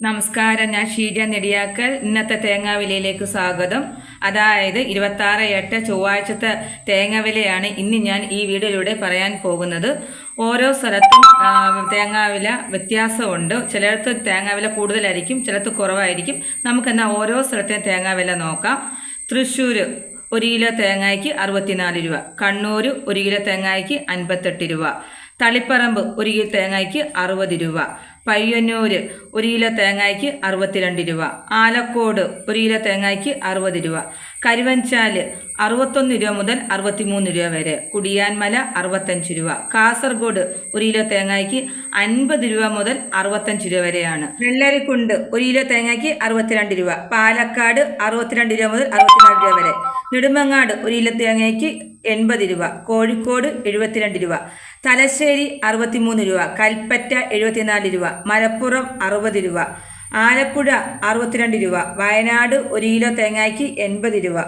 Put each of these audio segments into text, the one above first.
നമസ്കാരം ഞാൻ ഷീജ നെടിയാക്കൽ. ഇന്നത്തെ തേങ്ങാവിലയിലേക്ക് സ്വാഗതം. അതായത് ഇരുപത്താറ് എട്ട് ചൊവ്വാഴ്ചത്തെ തേങ്ങാവിലയാണ് ഇന്ന് ഞാൻ ഈ വീഡിയോയിലൂടെ പറയാൻ പോകുന്നത്. ഓരോ സ്ഥലത്തും ആ, തേങ്ങാവില വ്യത്യാസമുണ്ട്. ചിലയിടത്ത് തേങ്ങാവില കൂടുതലായിരിക്കും ചിലത്ത് കുറവായിരിക്കും. നമുക്കെന്നാൽ ഓരോ സ്ഥലത്തെയും തേങ്ങാവില നോക്കാം. തൃശ്ശൂർ ഒരു കിലോ തേങ്ങയ്ക്ക് അറുപത്തിനാല് രൂപ. കണ്ണൂർ ഒരു കിലോ തേങ്ങയ്ക്ക് അൻപത്തെട്ട് രൂപ. തളിപ്പറമ്പ് ഒരു കിലോ തേങ്ങയ്ക്ക് അറുപത് രൂപ. പയ്യന്നൂര് ഒരു കിലോ തേങ്ങയ്ക്ക് അറുപത്തിരണ്ട് രൂപ. ആലക്കോട് ഒരു കിലോ തേങ്ങയ്ക്ക് അറുപത് രൂപ. കരുവഞ്ചാൽ അറുപത്തൊന്ന് രൂപ മുതൽ അറുപത്തിമൂന്ന് രൂപ വരെ. കുടിയാൻമല അറുപത്തഞ്ച് രൂപ. കാസർഗോഡ് ഒരു കിലോ തേങ്ങയ്ക്ക് അൻപത് രൂപ മുതൽ അറുപത്തഞ്ച് രൂപ വരെയാണ്. വെള്ളരിക്കുണ്ട് ഒരു കിലോ തേങ്ങയ്ക്ക് അറുപത്തിരണ്ട് രൂപ. പാലക്കാട് അറുപത്തിരണ്ട് രൂപ മുതൽ അറുപത്തിനാല് രൂപ വരെ. നെടുമങ്ങാട് ഒരു കിലോ തേങ്ങയ്ക്ക് എൺപത് രൂപ കോഴിക്കോട് എഴുപത്തിരണ്ട് രൂപ തലശ്ശേരി അറുപത്തിമൂന്ന് രൂപ കൽപ്പറ്റ എഴുപത്തിനാല് രൂപ മലപ്പുറം അറുപത് രൂപ ആലപ്പുഴ അറുപത്തിരണ്ട് രൂപ വയനാട് ഒരു കിലോ തേങ്ങയ്ക്ക് എൺപത് രൂപ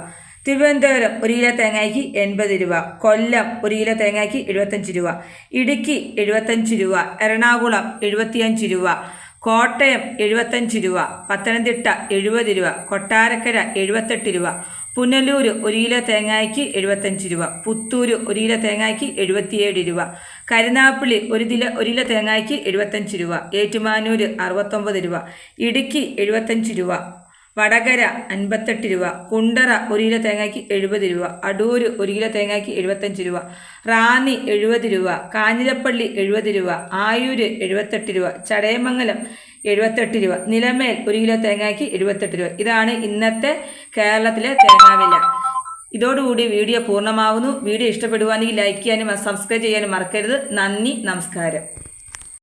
തിരുവനന്തപുരം ഒരു കിലോ തേങ്ങയ്ക്ക് എൺപത് രൂപ കൊല്ലം ഒരു കിലോ തേങ്ങയ്ക്ക് എഴുപത്തഞ്ച് രൂപ ഇടുക്കി എഴുപത്തഞ്ച് രൂപ എറണാകുളം എഴുപത്തിയഞ്ച് രൂപ കോട്ടയം എഴുപത്തഞ്ച് രൂപ പത്തനംതിട്ട എഴുപത് രൂപ കൊട്ടാരക്കര എഴുപത്തെട്ട് രൂപ പുനലൂർ ഒരു കിലോ തേങ്ങയ്ക്ക് എഴുപത്തഞ്ച് രൂപ. പുത്തൂർ ഒരു കിലോ തേങ്ങയ്ക്ക് എഴുപത്തിയേഴ് രൂപ. കരുനാപ്പള്ളി ഒരു കിലോ ഒരു കിലോ തേങ്ങയ്ക്ക് എഴുപത്തഞ്ച് രൂപ. ഏറ്റുമാനൂർ അറുപത്തൊമ്പത് രൂപ. ഇടുക്കി എഴുപത്തഞ്ച് രൂപ. വടകര അൻപത്തെട്ട് രൂപ. കുണ്ടറ ഒരു കിലോ തേങ്ങയ്ക്ക് എഴുപത് രൂപ. അടൂർ ഒരു കിലോ തേങ്ങയ്ക്ക് എഴുപത്തഞ്ച് രൂപ. റാന്നി എഴുപത് രൂപ. കാഞ്ഞിരപ്പള്ളി എഴുപത് രൂപ. ആയൂര് എഴുപത്തെട്ട് രൂപ. ചടയമംഗലം എഴുപത്തെട്ട് രൂപ. നിലമേൽ ഒരു കിലോ തേങ്ങയ്ക്ക് എഴുപത്തെട്ട് രൂപ. ഇതാണ് ഇന്നത്തെ കേരളത്തിലെ തേങ്ങാവില ഇതോടുകൂടി വീഡിയോ പൂർണമാവുന്നു. വീഡിയോ ഇഷ്ടപ്പെടുവാണെങ്കിൽ ലൈക്ക് ചെയ്യാനും സബ്സ്ക്രൈബ് ചെയ്യാനും മറക്കരുത്. നന്ദി നമസ്കാരം.